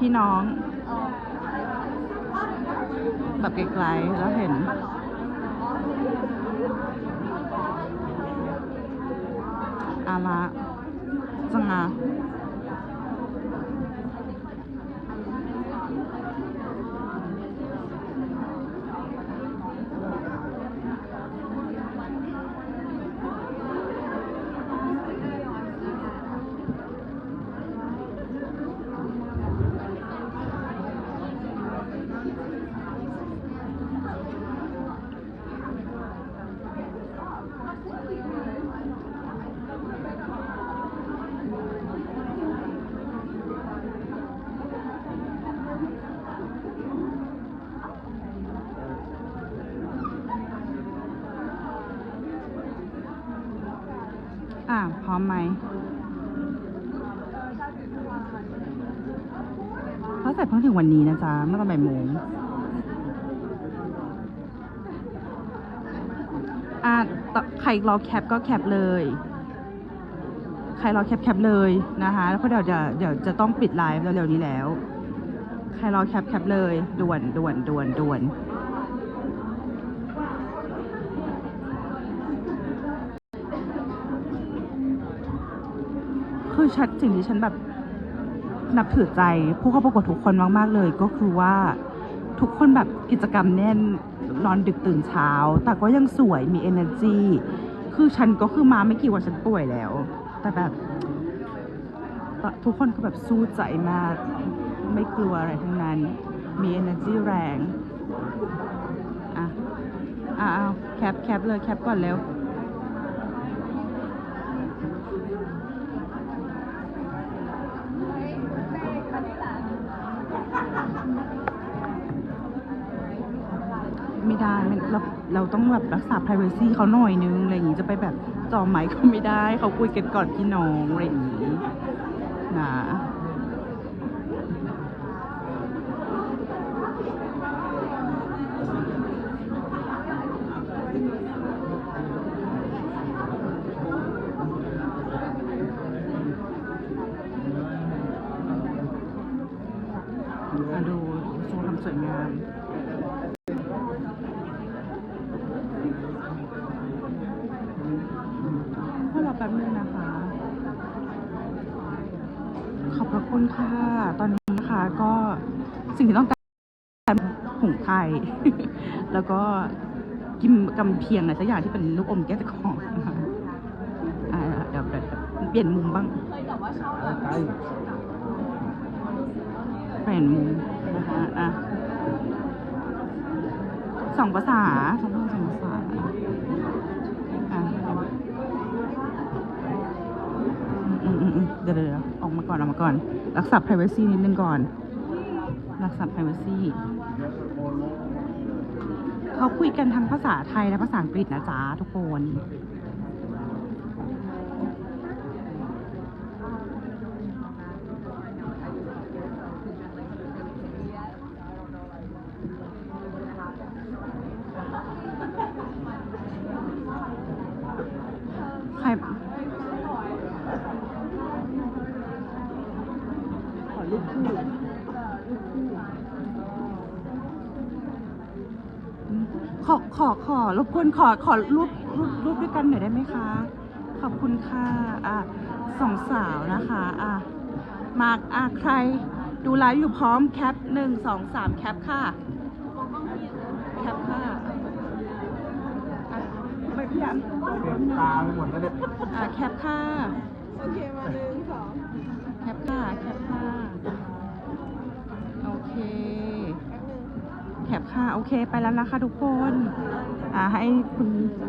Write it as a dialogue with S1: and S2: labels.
S1: พี่น้อง แบบไกลๆแล้วเห็น อาละจังอะ อะพร้อมไหมเขาใส่เพิ่งถึงวันนี้นะจ๊ะเมื่อตอนบ่ายโมงอะต่ใครรอแคปก็แคปเลย ใครรอแคปแคปเลยนะคะแล้วก็เดี๋ยวจะเดี๋ยวจะต้องปิดไลฟ์เร็วๆนี้แล้ว ใครรอแคปแคปเลยด่วนด่วนด่วนด่วน คือฉันสิ่งที่ฉันแบบนับถือใจผู้เข้าประกวดทุกคนมาก ๆ เลย ก็คือว่าทุกคนแบบกิจกรรมแน่นนอนดึกตื่นเช้า แต่ก็ยังสวยมี energy คือฉันก็คือมาไม่กี่วันฉันป่วยแล้ว แต่แบบ ทุกคนก็แบบสู้ใจมาก ไม่กลัวอะไรทั้งนั้น มี energy แรง อะอะเอาแคปแคปเลย แคปก่อนเร็ว ไม่ได้ไม่เราเราต้องแบบรักษา privacy เขาหน่อยนึงอะไรอย่างงี้จะไปแบบจอไมค์เขาไม่ได้ เขาคุยกันก่อนพี่น้องอะไรอย่างงี้นะอะดูโชว์ความสวยงาม ให้เราแป๊บนึงนะคะ ขอบพระคุณค่ะ ตอนนี้นะคะก็สิ่งที่ต้องการผงไทย แล้วก็กิมกำเพียงอะไรสักอย่างที่เป็นลูกอมแก้วตะกอนะคะอ่าเดี๋ยวเดี๋ยวเปลี่ยนมุมบ้าง เปลี่ยนมุมนะคะอะสองภาษาสองภาษาสองภาษาอะอืมอืมอืมเดี๋ยวเดี๋ยวเดี๋ยวออกมาก่อนออกมาก่อน รักษา privacy นิดนึงก่อน รักษา privacy เขาคุยกันทั้งภาษาไทยและภาษาอังกฤษนะจ๊ะทุกคน ใคร ขอรูปคู่อืมขอขอขอรบกวนขอขอรูปรูปรูปด้วยกันหน่อยได้ไหมคะ ขอบคุณค่ะอะสองสาวนะคะอะมาอะใครดูไลฟ์อยู่พร้อมแคปหนึ่งสองสามแคปค่ะแคปค่ะอะไม่พี่อัน
S2: เต็มตาไปหมดแล้วเนี่ย
S1: อะแคปค่ะ
S3: โอเคมาหนึ่งสอง
S1: แคปค่ะแคปค่ะ โอเค แคป ค่ะ โอเคไปแล้วนะคะทุกคน อ่าให้คุณ